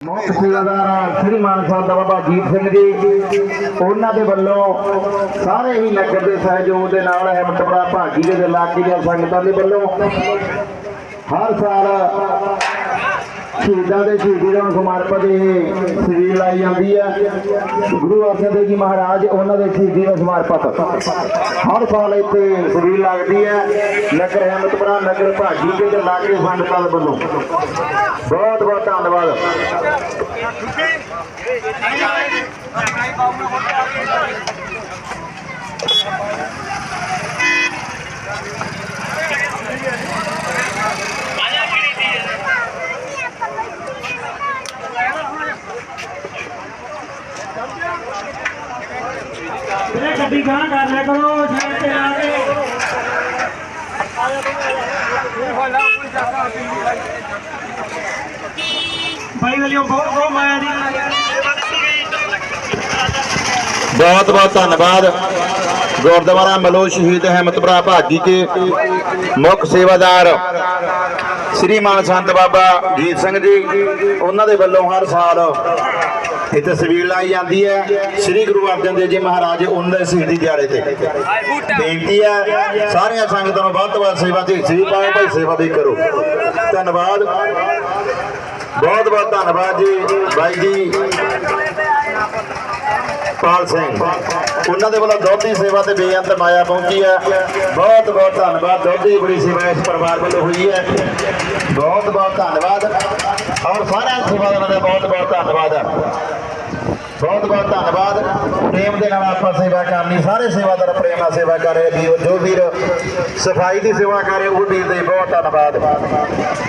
ਮੁੱਖ ਸੇਵਾਦਾਰ ਸ੍ਰੀ ਮਾਨ ਸਾਹਿਬ ਦਾ ਬਾਬਾ ਜੀਤ ਸਿੰਘ ਜੀ। ਉਹਨਾਂ ਦੇ ਵੱਲੋਂ ਸਾਰੇ ਹੀ ਨਗਰ ਦੇ ਸਹਿਯੋਗ ਦੇ ਨਾਲ ਹਿੰਮਤਪੁਰਾ ਭਾਗੀ ਦੇ ਇਲਾਕੇ ਦੀਆਂ ਸੰਗਤਾਂ ਦੇ ਵੱਲੋਂ ਹਰ ਸਾਲ ਸ਼ਹੀਦਾਂ ਦੇ ਸ਼ਹੀਦੀ ਦਾ ਸਮਰਪਿਤ ਇਹ ਸਰੀਰ ਲਾਈ ਜਾਂਦੀ ਹੈ। ਗੁਰੂ ਅਰਜਨ ਦੇਵ ਜੀ ਮਹਾਰਾਜ, ਉਹਨਾਂ ਦੇ ਸ਼ਹੀਦੀ ਦਾ ਸਮਰਪਿਤ ਹਰ ਸਾਲ ਇੱਥੇ ਸਰੀਰ ਲੱਗਦੀ ਹੈ। ਨਗਰ ਹਿੰਮਤਪੁਰਾ ਨਗਰ ਭਾਗੀ ਦੇ ਇਲਾਕੇ ਸੰਗਤਾਂ ਦੇ ਵੱਲੋਂ। ਬਹੁਤ ਬਹੁਤ ਧੰਨਵਾਦ। ਵੀਰੇ ਗੱਡੀ ਗਾਂ ਕਰ ਲਿਆ ਕਰੋ ਸਾਈਡ ਤੇ ਆ ਕੇ ਭਾਈ ਵਲਿਓ ਬਹੁਤ ਬਹੁਤ ਮਾਇਆ ਦੀ। ਬਹੁਤ ਬਹੁਤ ਧੰਨਵਾਦ। ਗੁਰਦੁਆਰਾ ਮਲੋ ਸ਼ਹੀਦ ਹਿੰਮਤਪੁਰਾ ਭਾਗੀ ਕੇ ਮੁੱਖ ਸੇਵਾਦਾਰ ਸ੍ਰੀ ਮਾਨ ਸੰਤ ਬਾਬਾ ਜੀਤ ਸਿੰਘ ਜੀ, ਉਹਨਾਂ ਦੇ ਵੱਲੋਂ ਹਰ ਸਾਲ ਇਹ ਤਸਵੀਰ ਲਾਈ ਜਾਂਦੀ ਹੈ। ਸ੍ਰੀ ਗੁਰੂ ਅਰਜਨ ਦੇਵ ਜੀ ਮਹਾਰਾਜ ਉਹਨਾਂ ਦੇ ਸ਼ਹੀਦੀ ਦਿਹਾੜੇ ਤੇ। ਬੇਨਤੀ ਹੈ, ਸਾਰੀਆਂ ਸੰਗਤਾਂ ਨੂੰ ਵੱਧ ਤੋਂ ਵੱਧ ਸੇਵਾ ਦੀ ਹਿੱਸੇ ਪਾਓ ਭਾਈ ਸੇਵਾ ਵੀ ਕਰੋ। ਧੰਨਵਾਦ। ਬਹੁਤ ਬਹੁਤ ਧੰਨਵਾਦ ਜੀ, ਬਾਈ ਜੀ। ਪਾਲ ਸਿੰਘ। ਉਹਨਾਂ ਦੇ ਵੱਲੋਂ ਦੁੱਧ ਦੀ ਸੇਵਾ ਤੇ ਬੇਅੰਤ ਮਾਇਆ ਪਹੁੰਚੀ ਹੈ। ਬਹੁਤ ਬਹੁਤ ਧੰਨਵਾਦ। ਦੁੱਧ ਦੀ ਬੜੀ ਸੇਵਾ ਇਸ ਪਰਿਵਾਰ ਵੱਲੋਂ ਹੋਈ ਹੈ। ਬਹੁਤ ਬਹੁਤ ਧੰਨਵਾਦ। ਔਰ ਸਾਰਿਆਂ ਸੇਵਾਦਾਰਾਂ ਦਾ ਬਹੁਤ ਬਹੁਤ ਧੰਨਵਾਦ ਹੈ। ਬਹੁਤ ਬਹੁਤ ਧੰਨਵਾਦ। ਪ੍ਰੇਮ ਦੇ ਨਾਲ ਆਪਾਂ ਸੇਵਾ ਕਰਨੀ, ਸਾਰੇ ਸੇਵਾਦਾਰ ਪ੍ਰੇਮ ਨਾਲ ਸੇਵਾ ਕਰ ਰਹੇ ਵੀਰ ਜੋ ਵੀਰ ਸਫ਼ਾਈ ਦੀ ਸੇਵਾ ਕਰ ਰਹੇ ਉਹ ਵੀਰ ਦੇ ਬਹੁਤ ਧੰਨਵਾਦ।